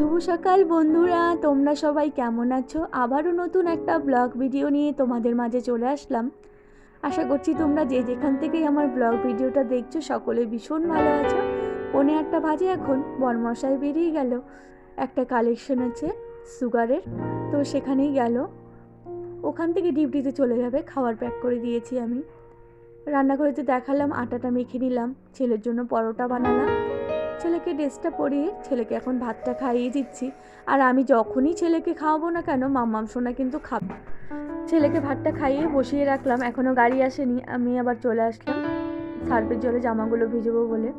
শুভ সকাল বন্ধুরা, তোমরা সবাই কেমন আছো? আবারও নতুন একটা ব্লগ ভিডিও নিয়ে তোমাদের মাঝে চলে আসলাম। আশা করছি তোমরা যে যেখান থেকেই আমার ব্লগ ভিডিওটা দেখছ, সকলে ভীষণ ভালো আছো। পনে একটা বাজে এখন বনমশাই বেরিয়ে গেল। একটা কালেকশন আছে সুগারের তো সেখানেই গেল। ওখান থেকে ডিউটিতে চলে যাবে খাবার প্যাক করে দিয়েছি আমি। রান্নাঘরেতে দেখালাম, আটাটা মেখে নিলাম। ছেলের জন্য পরোটা বানালাম। ছেলেকে ড্রেসটা পরিয়ে ছেলেকে এখন ভাতটা খাইয়ে দিচ্ছি। আর আমি যখনই ছেলেকে খাওয়াবো না কেন, মাম্মাম সোনা কিন্তু খাব। ছেলেকে ভাতটা খাইয়ে বসিয়ে রাখলাম এখনও গাড়ি আসেনি। আমি আবার চলে আসলাম, সার্ফের জলে জামাগুলো ভিজবো বলে।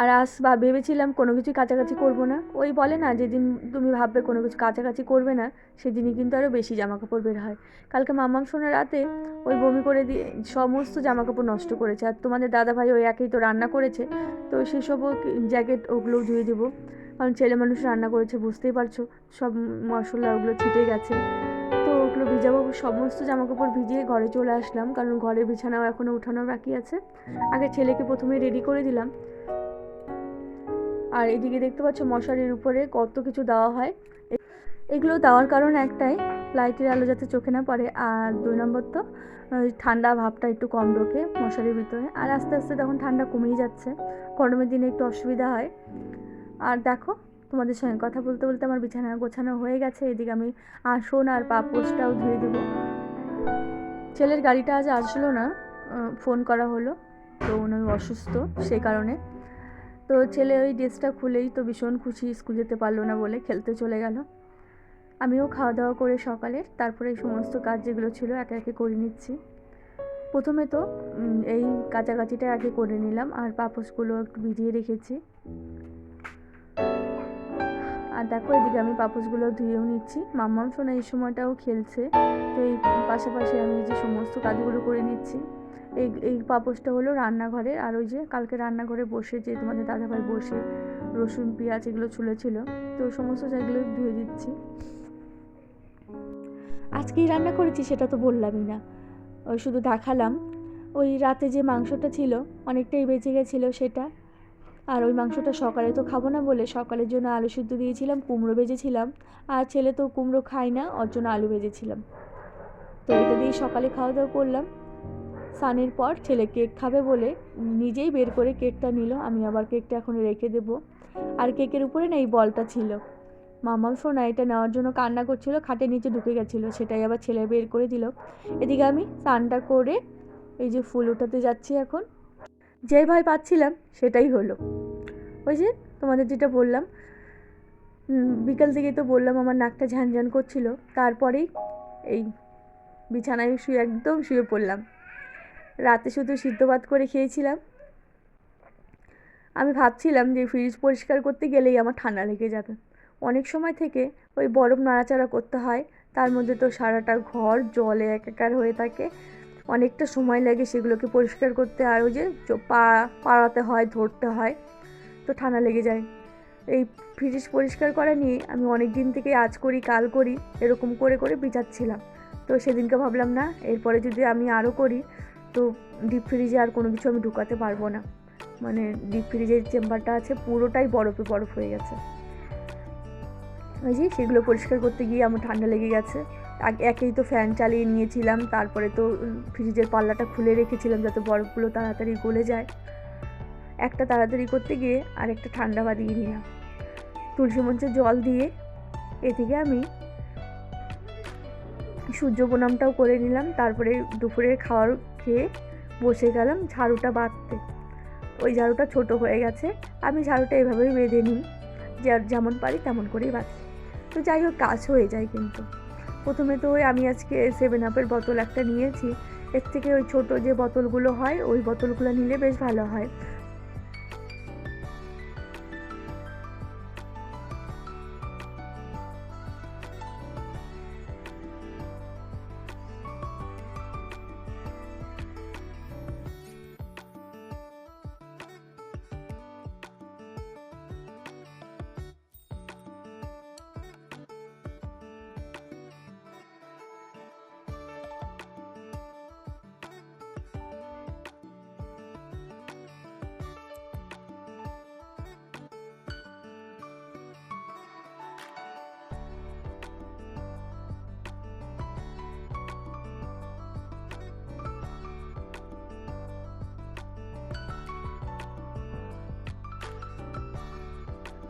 আর আস বা ভেবেছিলাম কোনো কিছু কাছাকাছি করব না। ওই বলে না, যেদিন তুমি ভাববে কোনো কিছু কাছাকাছি করবে না, সেদিনই কিন্তু আরও বেশি জামা কাপড় বের হয়। কালকে মাম্মাম সোনা রাতে ওই বমি করে দিয়ে সমস্ত জামা কাপড় নষ্ট করেছে। আর তোমাদের দাদা ভাই ওই একেই তো রান্না করেছে, তো সেসবও জ্যাকেট ওগুলোও ধুয়ে দেবো। কারণ ছেলে মানুষ রান্না করেছে, বুঝতেই পারছ, সব মশলা ওগুলো ছিটে গেছে। তো ওগুলো ভিজাবো, সমস্ত জামা কাপড় ভিজিয়ে ঘরে চলে আসলাম। কারণ ঘরে বিছানাও এখনও উঠানো বাকি আছে। আগে ছেলেকে প্রথমে রেডি করে দিলাম। আর এদিকে দেখতে পাচ্ছ মশারির উপরে কত কিছু দেওয়া হয়। এগুলো দেওয়ার কারণ একটাই, লাইটের আলো যাতে চোখে না পড়ে। আর দুই নম্বর তো ঠান্ডা ভাবটা একটু কম ঢোকে মশারির ভিতরে। আর আস্তে আস্তে তখন ঠান্ডা কমেই যাচ্ছে। গরমের দিনে একটু অসুবিধা হয়। আর দেখো, তোমাদের সঙ্গে কথা বলতে বলতে আমার বিছানা গোছানো হয়ে গেছে। এদিকে আমি আসন আর পাপোশটাও ধুয়ে দেবো। ছেলের গাড়িটা আজ আসলো না ফোন করা হলো। তো উনি অসুস্থ, সে কারণে। তো ছেলে ওই ড্রেসটা খুলেই তো ভীষণ খুশি স্কুল যেতে পারল না বলে খেলতে চলে গেল। আমিও খাওয়া দাওয়া করে সকালে তারপরে এই সমস্ত কাজ যেগুলো ছিল একে একে করে নিচ্ছি। প্রথমে তো এই কাছাকাছিটা আগে করে নিলাম, আর পাপোশগুলো একটু ভিজিয়ে রেখেছি। আর দেখো এদিকে আমি পাপোশগুলো ধুয়েও নিচ্ছি। মাম্মাম সোনা এই সময়টাও খেলছে, তো এই পাশাপাশি আমি যে সমস্ত কাজগুলো করে নিচ্ছি। এই এই পাপোসটা হলো রান্নাঘরে। আর ওই যে কালকে রান্নাঘরে বসে যে তোমাদের দাদাভাই বসে রসুন, পেঁয়াজ এগুলো ছুলেছিল, তো সমস্ত জায়গাগুলো ধুয়ে দিচ্ছি। আজকেই রান্না করেছি সেটা তো বললামই না। ওই শুধু দেখালাম। ওই রাতে যে মাংসটা ছিল, অনেকটাই বেঁচে গেছিল সেটা। আর ওই মাংসটা সকালে তো খাব না বলে সকালের জন্য আলু সিদ্ধ দিয়েছিলাম, কুমড়ো ভেজেছিলাম। আর ছেলে তো কুমড়ো খায় না, ওর জন্য আলু ভেজেছিলাম। তো এটা দিয়ে সকালে খাওয়া দাওয়া করলাম। সানের পর ছেলে কেক খাবে বলে নিজেই বের করে কেকটা নিল। আমি আবার কেকটা এখন রেখে দেবো। আর কেকের উপরে না এই বলটা ছিল। মামাম সোনা এটা নেওয়ার জন্য কান্না করছিল খাটের নিচে ঢুকে গেছিল, সেটাই আবার ছেলে বের করে দিল। এদিকে আমি স্নানটা করে এই যে ফুল উঠাতে যাচ্ছি এখন। যেই ভয় পাচ্ছিলাম সেটাই হলো। ওই যে তোমাদের যেটা বললাম বিকাল থেকেই তো বললাম আমার নাকটা ঝানঝান করছিল। তারপরেই এই বিছানায় শুয়ে একদম শুয়ে পড়লাম। রাতে শুধু সিদ্ধ ভাত করে খেয়েছিলাম। আমি ভাবছিলাম যে ফ্রিজ পরিষ্কার করতে গেলেই আমার ঠান্ডা লেগে যাবে। অনেক সময় থেকে ওই বরফ নাড়াচাড়া করতে হয়, তার মধ্যে তো সারাটা ঘর জলে একাকার হয়ে থাকে। অনেকটা সময় লাগে সেগুলোকে পরিষ্কার করতে, আর ওই যে পা, পাড়াতে হয়, ধরতে হয়, তো ঠান্ডা লেগে যায়। এই ফ্রিজ পরিষ্কার করা নিয়ে আমি অনেক দিন থেকে আজ করি, কাল করি, এরকম করে করে বিচাচ্ছিলাম তো সেদিনকে ভাবলাম না, এরপরে যদি আমি আরও করি তো ডিপ ফ্রিজে আর কোনো কিছু আমি ঢুকাতে পারব না। মানে ডিপ ফ্রিজের চেম্বারটা আছে, পুরোটাই বরফে বরফ হয়ে গেছে। ওই যে সেগুলো পরিষ্কার করতে গিয়ে আমার ঠান্ডা লেগে গেছে। একেই তো ফ্যান চালিয়ে নিয়েছিলাম, তারপরে তো ফ্রিজের পাল্লাটা খুলে রেখেছিলাম যাতে বরফগুলো তাড়াতাড়ি গলে যায়। একটা তাড়াতাড়ি করতে গিয়ে আর একটা ঠান্ডা বাদিয়ে নিলাম। তুলসী মঞ্চে জল দিয়ে এদিকে আমি সূর্য প্রণামটাও করে নিলাম। তারপরে দুপুরের খাওয়ার খেয়ে বসে গেলাম ঝাড়ুটা বাঁধতে। ওই ঝাড়ুটা ছোট হয়ে গেছে। আমি ঝাড়ুটা এভাবেই বেঁধে নিই। যেমন পারি তেমন করেই বাঁধি। তো যাই হোক, কাজ হয়ে যায় কিন্তু। প্রথমে তো ওই আমি আজকে সেভেন আপের বোতল একটা নিয়েছি। এর থেকে ওই ছোট যে বোতলগুলো হয়, ওই বোতলগুলো নিলে বেশ ভালো হয়।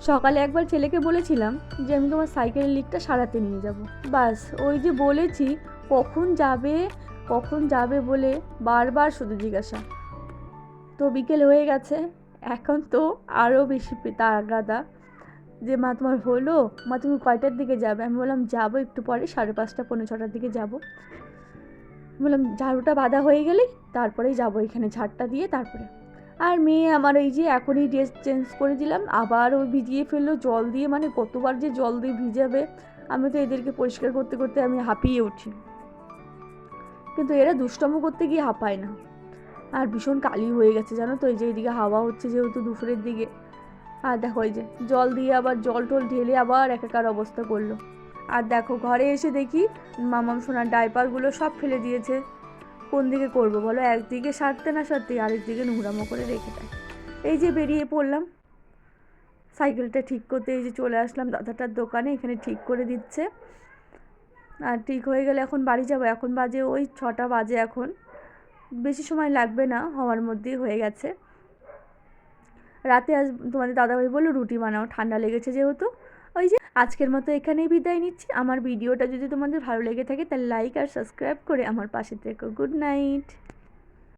সকালে একবার ছেলেকে বলেছিলাম যে আমি তোমার সাইকেলের লিকটা সারাতে নিয়ে যাব। বাস, ওই যে বলেছি, কখন যাবে কখন যাবে বলে বারবার শুধু জিজ্ঞাসা। তো বিকেল হয়ে গেছে, এখন তো আরও বেশি তাগাদা যে, মা, তোমার হলো? মা, তুমি কয়টার দিকে যাবে? আমি বললাম, যাব একটু পরে, সাড়ে পাঁচটা পনেরো ছটার দিকে যাব। বললাম, ঝাড়ুটা বাঁধা হয়ে গেলেই তারপরেই যাব এখানে, ঝাড়টা দিয়ে তারপরে। আর মেয়ে, আমার এই যে এখনই ড্রেস চেঞ্জ করে দিলাম, আবার ও ভিজিয়ে ফেলল জল দিয়ে মানে কতবার যে জল দিয়ে ভিজাবে, আমি তো এদেরকে পরিষ্কার করতে করতে আমি হাঁপিয়ে উঠি। কিন্তু এরা দুষ্টম করতে গিয়ে হাঁপায় না। আর ভীষণ কালি হয়ে গেছে, জানো তো? এই যে এইদিকে হাওয়া হচ্ছে যেহেতু দুপুরের দিকে। আর দেখো এই যে, জল দিয়ে আবার জল টল ঢেলে আবার একাকার অবস্থা করল। আর দেখো, ঘরে এসে দেখি মামাম সোনার ডাইপারগুলো সব ফেলে দিয়েছে। কোন দিকে করব বলো? একদিকে সারতে না সারতে আরেক দিকে নোংরামো করে রেখে দেয়। এই যে বেরিয়ে পড়লাম। সাইকেলটা ঠিক করতে এই যে চলে আসলাম দাদাটার দোকানে, এখানে ঠিক করে দিচ্ছে। আর ঠিক হয়ে গেলে এখন বাড়ি যাব। এখন বাজে ওই ছটা বাজে এখন। বেশি সময় লাগবে না, হওয়ার মধ্যেই হয়ে গেছে। রাতে আজ তোমাদের দাদাভাই বলল রুটি বানাও, ঠান্ডা লেগেছে যেহেতু। ওই যে আজকের মতো এখানেই বিদায় নিচ্ছি। আমার ভিডিওটা যদি তোমাদের ভালো লেগে থাকে তাহলে লাইক আর সাবস্ক্রাইব করে আমার পাশে থেকো। Good night